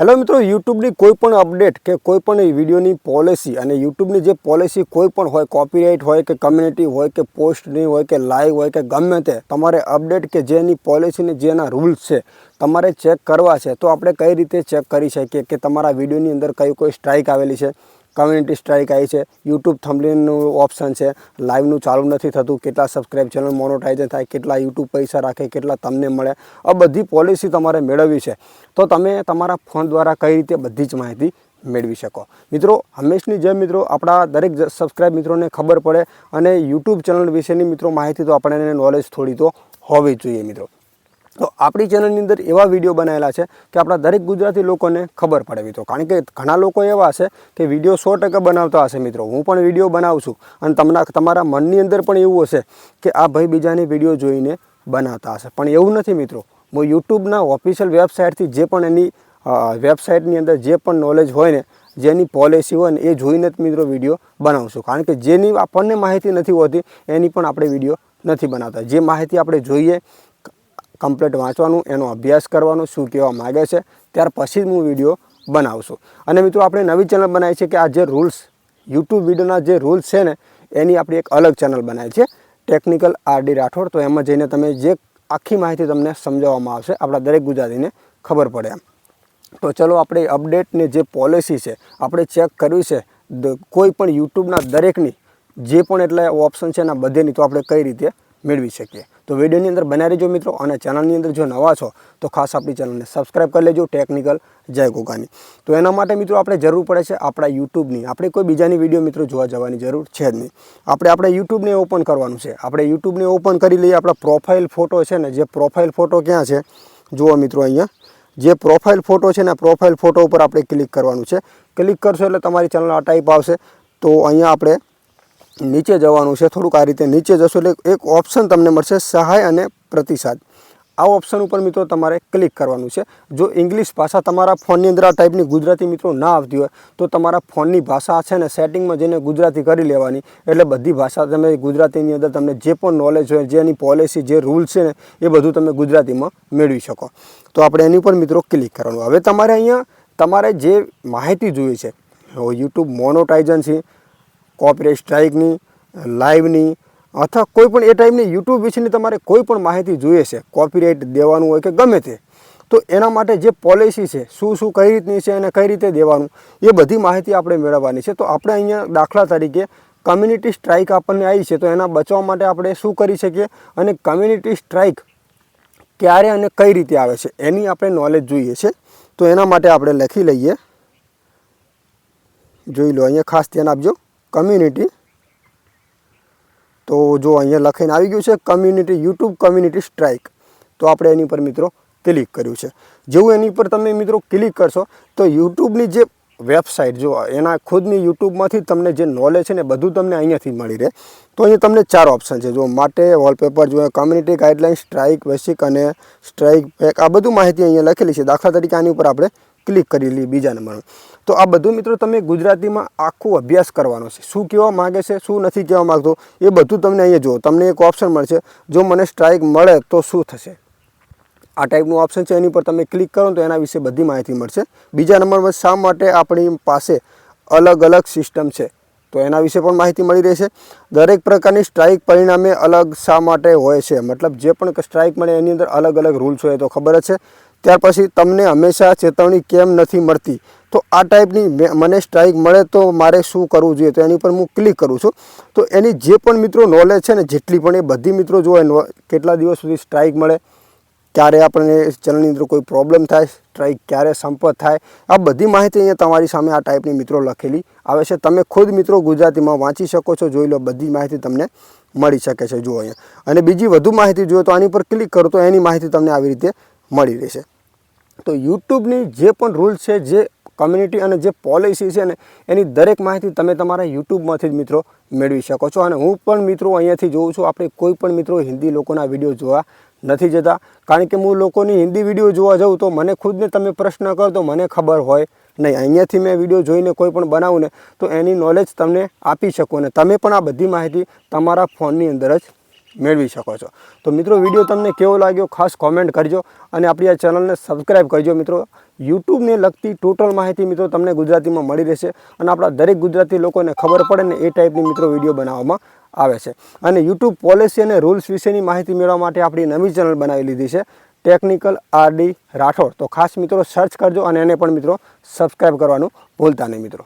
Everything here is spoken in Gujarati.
હેલો મિત્રો યુટ્યુબની કોઈ પણ અપડેટ કે કોઈ પણ વિડીયોની પોલિસી અને યુટ્યુબની જે પોલિસી કોઈ પણ હોય કોપીરાઇટ હોય કે કમ્યુનિટી હોય કે પોસ્ટની હોય કે લાઈવ હોય કે ગમે તે, તમારે અપડેટ કે જેની પોલિસીને જેના રૂલ્સ છે, તમારે ચેક કરવા છે, તો આપણે કઈ રીતે ચેક કરી શકીએ કે તમારા વિડીયોની અંદર કઈ કોઈ સ્ટ્રાઇક આવેલી છે? કમ્યુનિટી સ્ટ્રાઇક આવી છે. યુટ્યુબ થંબલેનનું ઓપ્શન છે. લાઈવનું ચાલુ નથી થતું. કેટલા સબસ્ક્રાઇબ ચેનલ મોનોટાઇઝન થાય, કેટલા યુટ્યુબ પૈસા રાખે, કેટલા તમને મળે, આ બધી પોલિસી તમારે મેળવવી છે. તો તમે તમારા ફોન દ્વારા કઈ રીતે બધી જ માહિતી મેળવી શકો. મિત્રો, હંમેશની જેમ મિત્રો, આપણા દરેક સબસ્ક્રાઇબ મિત્રોને ખબર પડે અને યુટ્યુબ ચેનલ વિશેની મિત્રો માહિતી તો આપણને નોલેજ થોડી તો હોવી જોઈએ મિત્રો. તો આપણી ચેનલની અંદર એવા વીડિયો બનાવેલા છે કે આપણા દરેક ગુજરાતી લોકોને ખબર પડે મિત્રો. કારણ કે ઘણા લોકો એવા હશે કે વીડિયો સો ટકા બનાવતા હશે મિત્રો. હું પણ વીડિયો બનાવું છું. અને તમને તમારા મનની અંદર પણ એવું હશે કે આ ભાઈ બીજાની વીડિયો જોઈને બનાવતા હશે. પણ એવું નથી મિત્રો. હું યુટ્યુબના ઓફિશિયલ વેબસાઇટથી જે પણ એની વેબસાઇટની અંદર જે પણ નોલેજ હોય ને, જેની પોલિસી હોય ને, એ જોઈને જ મિત્રો વીડિયો બનાવું છું. કારણ કે જેની આપણને માહિતી નથી હોતી, એની પણ આપણે વીડિયો નથી બનાવતા. જે માહિતી આપણે જોઈએ કમ્પ્લીટ વાંચવાનું, એનો અભ્યાસ કરવાનો, શું કહેવા માગે છે, ત્યાર પછી જ હું વીડિયો બનાવશું. અને મિત્રો, આપણે નવી ચેનલ બનાવી છે કે આ જે રૂલ્સ, યુટ્યુબ વિડીયોના જે રૂલ્સ છે ને, એની આપણી એક અલગ ચેનલ બનાવી છે, ટેકનિકલ આરડી રાઠોડ. તો એમાં જઈને તમે જે આખી માહિતી તમને સમજાવવામાં આવશે, આપણા દરેક ગુજરાતીને ખબર પડે એમ. તો ચલો, આપણે અપડેટની જે પોલિસી છે, આપણે ચેક કરવી છે કોઈ પણ યુટ્યુબના દરેકની, જે પણ એટલે ઓપ્શન છે એના બધેની, તો આપણે કઈ રીતે મેળવી શકીએ. તો વિડીયોની અંદર બનાવી રહેજો મિત્રો અને ચેનલની અંદર જો નવા છો, તો ખાસ આપણી ચેનલને સબસ્ક્રાઈબ કરી લેજો. ટેકનિકલ જય ગોગાની. તો એના માટે મિત્રો આપણે જરૂર પડે છે આપણા યુટ્યુબની. આપણે કોઈ બીજાની વીડિયો મિત્રો જોવા જવાની જરૂર છે જ નહીં. આપણે આપણે યુટ્યુબને ઓપન કરવાનું છે. આપણે યુટ્યુબને ઓપન કરી લઈએ. આપણા પ્રોફાઇલ ફોટો છે ને, જે પ્રોફાઇલ ફોટો ક્યાં છે, જુઓ મિત્રો અહીંયા. જે પ્રોફાઇલ ફોટો છે ને પ્રોફાઇલ ફોટો ઉપર આપણે ક્લિક કરવાનું છે. ક્લિક કરશો એટલે તમારી ચેનલ આ ટાઈપ આવશે. તો અહીંયા આપણે નીચે જવાનું છે, થોડુંક આ રીતે નીચે જશો એટલે એક ઓપ્શન તમને મળશે સહાય અને પ્રતિસાદ. આ ઓપ્શન ઉપર મિત્રો તમારે ક્લિક કરવાનું છે. જો ઇંગ્લિશ ભાષા તમારા ફોનની અંદર આ ટાઈપની ગુજરાતી મિત્રો ના આવતી હોય, તો તમારા ફોનની ભાષા છે ને સેટિંગમાં જઈને ગુજરાતી કરી લેવાની. એટલે બધી ભાષા તમે ગુજરાતીની અંદર તમને જે પણ નોલેજ હોય, જેની પોલિસી જે રૂલ્સ છે ને, એ બધું તમે ગુજરાતીમાં મેળવી શકો. તો આપણે એની ઉપર મિત્રો ક્લિક કરવાનું. હવે તમારે અહીંયા તમારે જે માહિતી જોઈએ છે યુટ્યુબ મોનોટાઇઝન છે કોપીરાઇટ સ્ટ્રાઇકની લાઈવની અથવા કોઈ પણ એ ટાઈપની યુટ્યુબ વિશેની તમારે કોઈ પણ માહિતી જોઈએ છે, કોપીરાઇટ દેવાનું હોય કે ગમે તે. તો એના માટે જે પોલિસી છે, શું શું કઈ રીતની છે અને કઈ રીતે દેવાનું, એ બધી માહિતી આપણે મેળવવાની છે. તો આપણે અહીંયા દાખલા તરીકે કમ્યુનિટી સ્ટ્રાઇક આપણને આવી છે, તો એના બચાવવા માટે આપણે શું કરી શકીએ અને કમ્યુનિટી સ્ટ્રાઇક ક્યારે અને કઈ રીતે આવે છે, એની આપણે નોલેજ જોઈએ છે. તો એના માટે આપણે લખી લઈએ. જોઈ લો, અહીંયા ખાસ ધ્યાન આપજો. કમ્યુનિટી તો જો અહીંયા લખીને આવી ગયું છે કમ્યુનિટી યુટ્યુબ કમ્યુનિટી સ્ટ્રાઇક તો આપણે એની પર મિત્રો ક્લિક કર્યું છે. જેવું એની પર તમે મિત્રો ક્લિક કરશો, તો યુટ્યુબની જે વેબસાઇટ જો એના ખુદની યુટ્યુબમાંથી તમને જે નોલેજ છે ને બધું તમને અહીંયાથી મળી રહે. તો અહીંયા તમને ચાર ઓપ્શન છે. જો માટે વોલપેપર જો કમ્યુનિટી ગાઈડલાઇન સ્ટ્રાઇક બેસિક અને સ્ટ્રાઇક પેક આ બધું માહિતી અહીંયા લખેલી છે. દાખલા તરીકે આની ઉપર આપણે ક્લિક કરી લઈએ બીજા નંબરનું. તો આ બધું મિત્રો તમે ગુજરાતીમાં આખો અભ્યાસ કરવાનો છે. શું કહેવા માગે છે, શું નથી કહેવા માગતો, એ બધું તમને અહીંયા જુઓ. તમને એક ઓપ્શન મળશે. જો મને સ્ટ્રાઇક મળે તો શું થશે? આ ટાઈપનું ઓપ્શન છે, એની પર તમે ક્લિક કરો તો એના વિશે બધી માહિતી મળશે. બીજા નંબરમાં શા માટે આપણી પાસે અલગ અલગ સિસ્ટમ છે, તો એના વિશે પણ માહિતી મળી રહેશે. દરેક પ્રકારની સ્ટ્રાઇક પરિણામે અલગ શા માટે હોય છે? મતલબ જે પણ સ્ટ્રાઇક મળે એની અંદર અલગ અલગ રૂલ્સ હોય તો ખબર જ છે. ત્યાર પછી તમને હંમેશા ચેતવણી કેમ નથી મળતી? તો આ ટાઈપની મને સ્ટ્રાઇક મળે તો મારે શું કરવું જોઈએ? તો એની પર હું ક્લિક કરું છું. તો એની જે પણ મિત્રો નોલેજ છે ને, જેટલી પણ એ બધી મિત્રો જો કેટલા દિવસ સુધી સ્ટ્રાઇક મળે, ક્યારે આપણને ચેનલની અંદર કોઈ પ્રોબ્લેમ થાય સ્ટ્રાઇક ક્યારે સંપર્ક થાય, આ બધી માહિતી અહીંયા તમારી સામે આ ટાઈપની મિત્રો લખેલી આવે છે. તમે ખુદ મિત્રો ગુજરાતીમાં વાંચી શકો છો, જોઈ લો, બધી માહિતી તમને મળી શકે છે, જુઓ અહીંયા. અને બીજી વધુ માહિતી જોઈએ તો આની પર ક્લિક કરો તો એની માહિતી તમને આવી રીતે મળી રહેશે. તો યુટ્યુબની જે પણ રૂલ્સ છે, જે કમ્યુનિટી અને જે પોલિસી છે ને, એની દરેક માહિતી તમે તમારા યુટ્યુબમાંથી જ મિત્રો મેળવી શકો છો. અને હું પણ મિત્રો અહીંયાથી જોઉં છું, આપણે કોઈ પણ મિત્રો હિન્દી લોકોના વીડિયો જોવા નથી જતા. કારણ કે હું લોકોની હિન્દી વીડિયો જોવા જાઉં તો મને ખુદને તમે પ્રશ્ન કરો તો મને ખબર હોય નહીં. અહીંયાથી મેં વીડિયો જોઈને કોઈ પણ બનાવું ને, તો એની નોલેજ તમને આપી શકું. અને તમે પણ આ બધી માહિતી તમારા ફોનની અંદર જ મેળવી શકો છો. તો મિત્રો, વીડિયો તમને કેવો લાગ્યો ખાસ કોમેન્ટ કરજો અને આપણી આ ચેનલને સબસ્ક્રાઈબ કરજો મિત્રો. યુટ્યુબને લગતી ટોટલ માહિતી મિત્રો તમને ગુજરાતીમાં મળી રહેશે અને આપણા દરેક ગુજરાતી લોકોને ખબર પડે ને એ ટાઈપની મિત્રો વીડિયો બનાવવામાં આવે છે. અને યુટ્યુબ પોલિસી અને રૂલ્સ વિશેની માહિતી મેળવવા માટે આપણી નવી ચેનલ બનાવી લીધી છે ટેકનિકલ આરડી રાઠોડ. તો ખાસ મિત્રો સર્ચ કરજો અને એને પણ મિત્રો સબસ્ક્રાઈબ કરવાનું ભૂલતા નહીં મિત્રો.